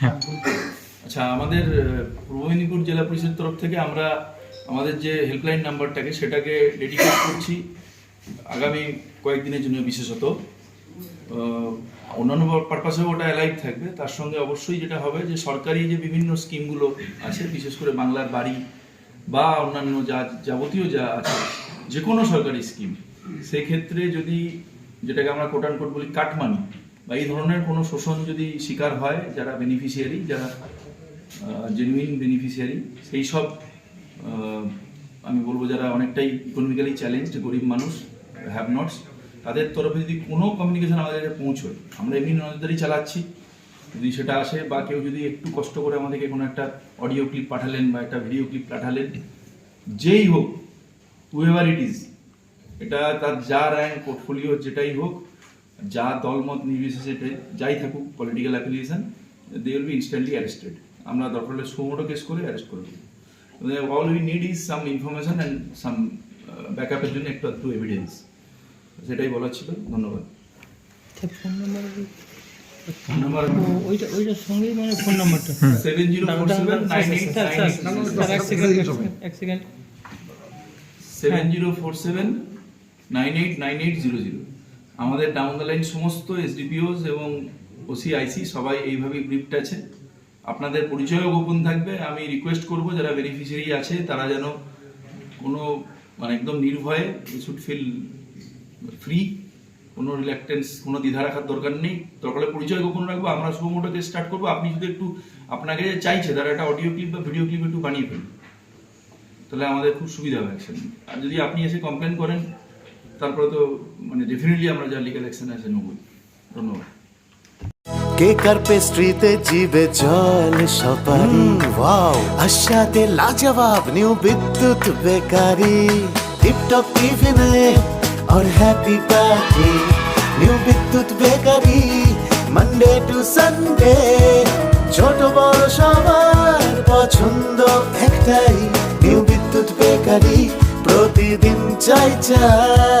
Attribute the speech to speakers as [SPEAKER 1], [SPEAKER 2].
[SPEAKER 1] হ্যাঁ।
[SPEAKER 2] আচ্ছা আমাদের পূর্ব মেদিনীপুর জেলা পরিষদের তরফ থেকে আমরা আমাদের যে হেল্পলাইন নাম্বারটাকে সেটাকে ডেডিকেট করছি আগামী কয়েকদিনের জন্য বিশেষত। অন্যান্য পারপাসেও ওটা অ্যালাইভ থাকবে। তার সঙ্গে অবশ্যই যেটা হবে যে সরকারি যে বিভিন্ন স্কিমগুলো আছে, বিশেষ করে বাংলার বাড়ি বা অন্যান্য যা, যাবতীয় যা আছে যে কোনো সরকারি স্কিম সেক্ষেত্রে যদি যেটাকে আমরা কোটান কোট বলি কাটমানি বা এই ধরনের কোনো শোষণ যদি শিকার হয় যারা বেনিফিশিয়ারি যারা জেনুইন বেনিফিশিয়ারি সেই সব আমি বলব যারা অনেকটাই ইকোনমিক্যালি চ্যালেঞ্জড গরিব মানুষ হ্যাভ নটস তাদের তরফে যদি কোনো কমিউনিকেশন আমাদের কাছে পৌঁছয়, আমরা এমনি নজরদারি চালাচ্ছি, যদি সেটা আসে বা কেউ যদি একটু কষ্ট করে আমাদেরকে কোনো একটা অডিও ক্লিপ পাঠালেন বা একটা ভিডিও ক্লিপ পাঠালেন, যেই হোক হুএভার ইট ইজ এটা তার যা র্যাঙ্ক পোর্টফোলিও যেটাই হোক যা দলমত নির্বিশেষে যাই থাকুক political affiliation they will be instantly arrested আমরা দরকার হলে সুমোটো কেস করে অ্যারেস্ট করে দেবো। All we need is some information and some ব্যাকআপের জন্য একটু একটু এভিডেন্স সেটাই বলার ছিল। ধন্যবাদ।
[SPEAKER 3] ফোন নাম্বার
[SPEAKER 2] ফোন নাম্বার
[SPEAKER 3] ওইটা ওইটার সঙ্গেই মানে ফোন নাম্বারটা
[SPEAKER 2] seven zero four seven nine eight
[SPEAKER 3] sir sir sir এক সেকেন্ড এক second
[SPEAKER 2] seven zero four seven nine eight nine eight zero zero আমাদের ডাউন দ্য লাইন সমস্ত এসডিপিওস এবং ওসিআইসি সবাই এইভাবেই ব্রিফড আছে। আপনাদের পরিচয়ও গোপন থাকবে। আমি রিকোয়েস্ট করব যারা বেনিফিশিয়ারি আছে, তারা যেন কোনো মানে একদম নির্ভয়ে শুড ফিল ফ্রি কোনো রিল্যাক্টেন্স কোনো দ্বিধা রাখার দরকার নেই। দরকার পরিচয় গোপন রাখব। আমরা শুভমোটোকে স্টার্ট করব। আপনি যদি একটু আপনাকে যে চাইছে, তারা একটা অডিও ক্লিপ বা ভিডিও ক্লিপ একটু বানিয়ে ফেলুন। তাহলে আমাদের খুব সুবিধা হবে অ্যাকশন আর যদি আপনি এসে কমপ্লেন করেন, তারপরে তো মানে ডেফিনেটলি আমরা যা লিগাল অ্যাকশন আছে নেবই ধন্যবাদ
[SPEAKER 4] কেক আর পেস্ট্রিতে জিবে জল সপারি ওয়াও আশাতে লাজবাব নিউ বিদ্যুৎ বেকারি টিপটপ টিফিনে और happy party new Bidyut bakery Monday to Sunday ছোট বড় সবার পছন্দ একটাই নিউ বিদ্যুৎ বেকারি প্রতিদিন চাই চাই না না না না